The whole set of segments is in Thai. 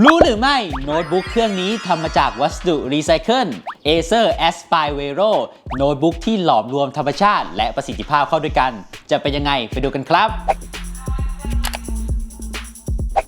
รู้หรือไม่ โน้ตบุ๊กเครื่องนี้ทำมาจากวัสดุรีไซเคิล Acer Aspire Vero โน้ตบุ๊กที่หลอมรวมธรรมชาติ และประสิทธิภาพเข้าด้วยกัน จะเป็นยังไงไปดูกันครับ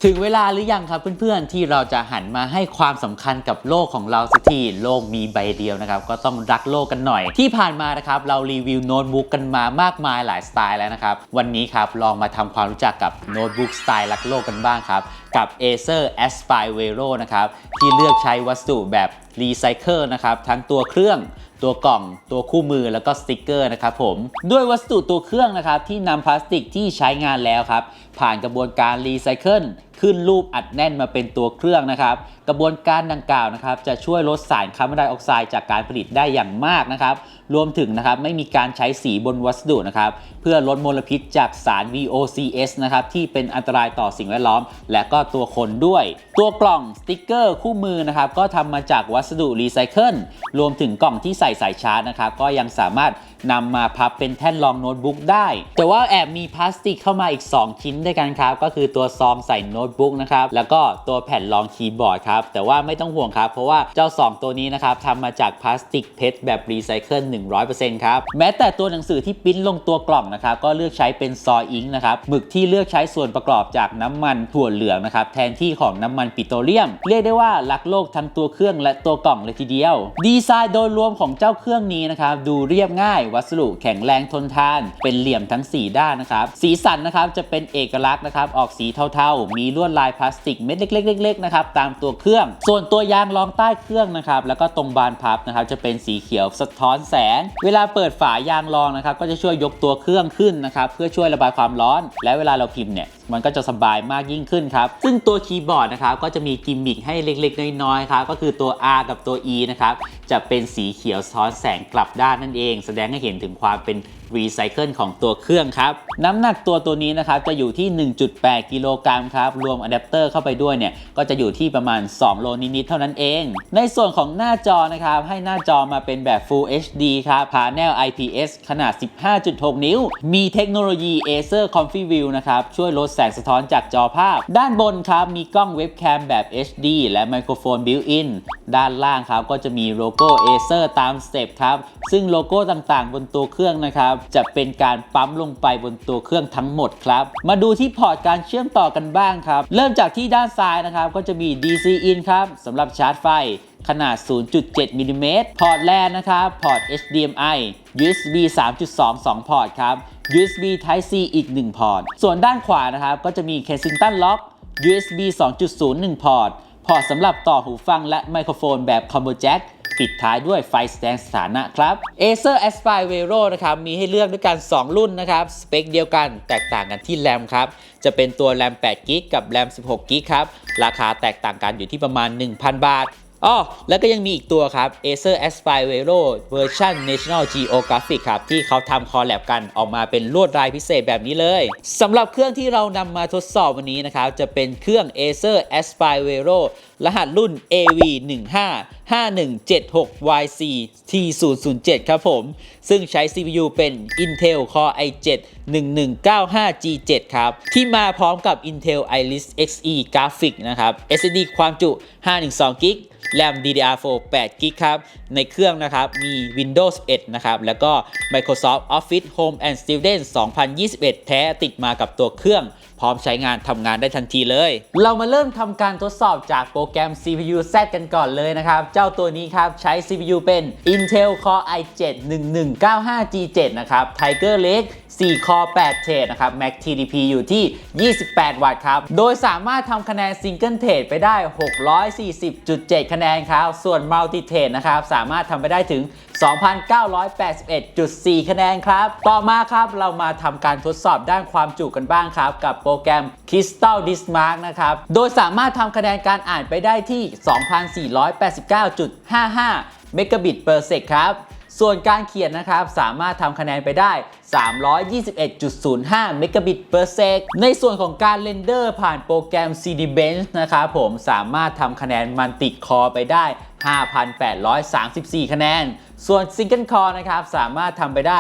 ถึงเวลาหรือยังครับเพื่อนๆ ที่เราจะหันมาให้ความสำคัญกับโลกของเราสักทีโลกมีใบเดียวนะครับ ก็ต้องรักโลกกันหน่อย ที่ผ่านมานะครับ เรารีวิวโน้ตบุ๊กกันมามากมายหลายสไตล์แล้วนะครับ วันนี้ครับ ลองมาทำความรู้จักกับโน้ตบุ๊กสไตล์รักโลกกันบ้างครับ กับ Acer Aspire Vero นะครับ ที่เลือกใช้วัสดุแบบ รีไซเคิลนะครับทั้งตัวเครื่องตัวกล่อง ตัวคู่มือแล้วก็สติกเกอร์นะครับผมด้วยวัสดุตัวเครื่องนะครับที่นำพลาสติกที่ใช้งานแล้วครับผ่านกระบวนการรีไซเคิลขึ้นรูปอัดแน่นมาเป็นตัวเครื่องนะครับกระบวนการดังกล่าวนะครับจะช่วยลดสารคาร์บอนไดออกไซด์จากการผลิตได้อย่างมากนะครับ รวมถึงนะครับไม่มีการใช้สีบนวัสดุนะครับเพื่อลดมลพิษจากสาร VOCs นะครับที่เป็นอันตรายต่อสิ่งแวดล้อม และก็ตัวคนด้วย ตัวกล่องสติกเกอร์คู่มือนะครับก็ทำมาจากวัสดุรีไซเคิลรวมถึงกล่องที่ใส่สายชาร์จนะครับก็ยังสามารถนำมาพับเป็นแท่นรองโน้ตบุ๊กได้ แต่ว่าแอบมีพลาสติกเข้ามาอีก 2 ชิ้นด้วยกันครับ ก็คือตัวซองใส่โน้ตบุ๊กนะครับแล้วก็ตัวแผ่นรองคีย์บอร์ดครับแต่ว่าไม่ต้องห่วงครับ เพราะว่าเจ้า 2 ตัวนี้นะครับทำมาจากพลาสติกเพชรแบบรีไซเคิล100%ครับ แม้แต่ตัวหนังสือที่ปิ้นลงตัวกล่องนะครับก็เลือกใช้เป็นซออิงนะครับหมึกที่เลือกใช้ส่วนประกอบจากน้ำมันถั่วเหลืองนะครับแทนที่ของน้ำมันปิโตรเลียม เรียกได้ว่ารักโลกทั้งตัวเครื่องและตัวกล่องเลยทีเดียว ดีไซน์โดยรวมของเจ้าเครื่องนี้นะครับดูเรียบง่าย วัสดุแข็งแรงทนทาน เป็นเหลี่ยมทั้ง 4 ด้านนะครับสีสันนะครับจะเป็นเอกลักษณ์นะครับออกสีเทาๆ มีลวดลายพลาสติกเม็ดเล็กๆๆๆนะครับตามตัวเครื่อง ส่วนตัวยางรองใต้เครื่องนะครับแล้วก็ตรงบานพับนะครับจะเป็นสีเขียวสะท้อนแสง เวลาเปิดฝายางรองนะครับก็จะช่วยยกตัวเครื่องขึ้นนะครับเพื่อช่วยระบายความร้อน และเวลาเราพิมพ์เนี่ยมันก็จะสบายมากยิ่งขึ้นครับ ซึ่งตัวคีย์บอร์ดนะครับก็จะมีกิมมิคให้เล็กๆ น้อยๆครับก็คือตัว R กับตัว E นะครับจะเป็นสีเขียวสะท้อนแสงกลับด้านนั่นเอง แสดงให้เห็นถึงความเป็นรีไซเคิลของตัวเครื่องครับ น้ำหนักตัวตัวนี้นะครับจะอยู่ที่ 1.8 กิโลกรัมครับ รวมอะแดปเตอร์เข้าไปด้วยเนี่ย ก็จะอยู่ที่ประมาณ 2 โลนิดๆเท่านั้นเอง ในส่วนของหน้าจอนะครับ ให้หน้าจอมาเป็นแบบ Full HD ครับ Panel IPS ขนาด 15.6 นิ้ว มีเทคโนโลยี Acer ComfyView นะครับ ช่วยลดแสงสะท้อนจากจอภาพ ด้านบนครับมีกล้องเว็บแคมแบบ HD และไมโครโฟน built-in ด้านล่างครับก็จะมีโลโก้ Acer ตามสเต็ปครับ ซึ่งโลโก้ต่างๆ บนตัวเครื่องนะครับ จะเป็นการปั๊มลงไปบนตัวเครื่องทั้งหมดครับ มาดูที่พอร์ตการเชื่อมต่อกันบ้างครับ เริ่มจากที่ด้านซ้ายนะครับ ก็จะมี DC in ครับสำหรับชาร์จไฟขนาด 0.7มิลลิเมตรพอร์ตแลนนะครับ พอร์ต HDMI USB 3.2 2 พอร์ตครับ USB Type C อีก 1 พอร์ต ส่วนด้านขวานะครับก็จะมี Kensington Lock USB 2.0 1 พอร์ต พอร์ตสำหรับต่อหูฟังและไมโครโฟนแบบ Combo Jack ปิดท้ายด้วยไฟแสดงสถานะครับ Acer Aspire Vero นะครับมีให้เลือกด้วยกัน 2 รุ่นนะครับ สเปคเดียวกันแตกต่างกันที่แรมครับ จะเป็นตัวแรม8 g b กับแรม16 g b ครับ ราคาแตกต่างกันอยู่ที่ประมาณ 1,000 บาท อ๋อแล้วก็ยังมีอีกตัวครับ Acer Aspire Vero เวอร์ชัน National Geographic ครับ ที่เขาทำคอลแลบกันออกมาเป็นลวดลายพิเศษแบบนี้เลยสำหรับเครื่องที่เรานำมาทดสอบวันนี้นะครับ จะเป็นเครื่อง Acer Aspire Vero รหัสรุ่น AV15 5176YC T007 ครับผม ซึ่งใช้ CPU เป็น Intel Core i7 1195G7 ครับ ที่มาพร้อมกับ Intel Iris Xe Graphics นะครับ SSD ความจุ 512 g b แรม DDR4 8 g b ครับ ในเครื่องนะครับ มี Windows 11 นะครับ แล้วก็ Microsoft Office Home and Student 2021 แท้ติดมากับตัวเครื่อง พร้อมใช้งานทำงานได้ทันทีเลย เรามาเริ่มทำการทดสอบจากโปรแกรม CPU Z กันก่อนเลยนะครับ เจ้าตัวนี้ครับ ใช้ CPU เป็น Intel Core i7 1195G7 นะครับ Tiger Lake 4 Core 8 Thread นะครับ Max TDP อยู่ที่ 28 วัตต์ครับ โดยสามารถทำคะแนน Single Thread ไปได้ 640.7 คะแนนครับ ส่วน Multi Thread นะครับ สามารถทำไปได้ถึง 2,981.4 คะแนนครับ ต่อมาครับเรามาทำการทดสอบด้านความจุกันบ้างครับ กับโปรแกรม Crystal Diskmark นะครับ โดยสามารถทำคะแนนการอ่านไปได้ที่ 2,489.55 เมกะบิต per sec ครับ ส่วนการเขียนนะครับ สามารถทำคะแนนไปได้ 321.05เมกะบิต per sec ในส่วนของการเรนเดอร์ผ่านโปรแกรม CD Bench นะครับผมสามารถทำคะแนนมันติคอไปได้ 5,834 คะแนนส่วน Single Core นะครับสามารถทำไปได้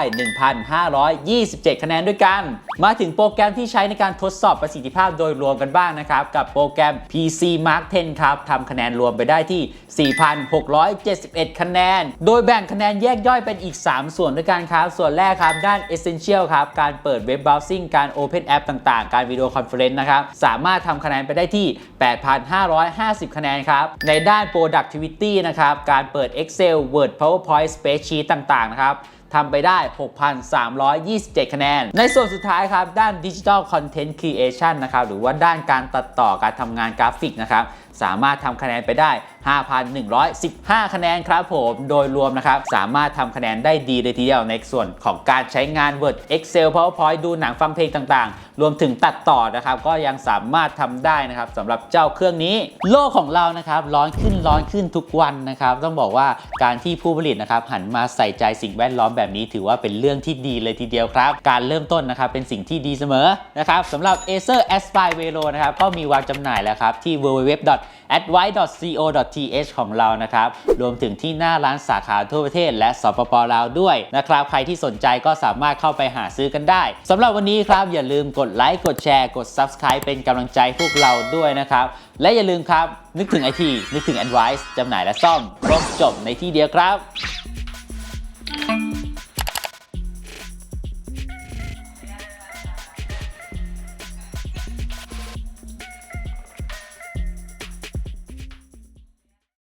1,527 คะแนนด้วยกัน มาถึงโปรแกรมที่ใช้ในการทดสอบประสิทธิภาพโดยรวมกันบ้างนะครับ กับโปรแกรม PC Mark 10 ครับทำคะแนนรวมไปได้ที่ 4,671 คะแนน โดยแบ่งคะแนนแยกย่อยเป็นอีก 3 ส่วนด้วยกันครับ ส่วนแรกครับ ด้าน Essential ครับ การเปิดเว็บ Browsing การ Open App ต่างๆ การวิดีโอคอนเฟอเรนซ์นะครับสามารถทำคะแนนไปได้ที่ 8,550 คะแนนครับในด้าน Productivity นะครับการเปิด Excel Word PowerPoint สเปซชีตต่างๆนะครับ ทำไปได้ 6,327 คะแนน ในส่วนสุดท้ายครับ ด้าน Digital Content Creation นะครับ หรือว่าด้านการตัดต่อการทำงานกราฟิกนะครับ สามารถทำคะแนนไปได้ 5,115 คะแนนครับผม โดยรวมนะครับ สามารถทำคะแนนได้ดีเลยทีเดียวในส่วนของการใช้งาน Word Excel PowerPoint ดูหนังฟังเพลงต่างๆ รวมถึงตัดต่อนะครับ ก็ยังสามารถทำได้นะครับสำหรับเจ้าเครื่องนี้ โลกของเรานะครับร้อนขึ้นร้อนขึ้นทุกวันนะครับ ต้องบอกว่าการที่ผู้ผลิตนะครับหันมาใส่ใจสิ่งแวดล้อมแบบนี้ถือว่าเป็นเรื่องที่ดีเลยทีเดียวครับ การเริ่มต้นนะครับเป็นสิ่งที่ดีเสมอนะครับสำหรับ Acer Aspire Velo นะครับก็มีวางจำหน่ายแล้วครับที่ www advice.co.th ของเรานะครับ รวมถึงที่หน้าร้านสาขาทั่วประเทศ และสปปลาวด้วยนะครับ ใครที่สนใจก็สามารถเข้าไปหาซื้อกันได้สำหรับวันนี้ครับ อย่าลืมกดไลค์ กดแชร์ กด Subscribe เป็นกำลังใจพวกเราด้วยนะครับ และอย่าลืมครับ นึกถึงไอทีนึกถึง Advice จำหน่ายและซ่อมครบจบในที่เดียวครับ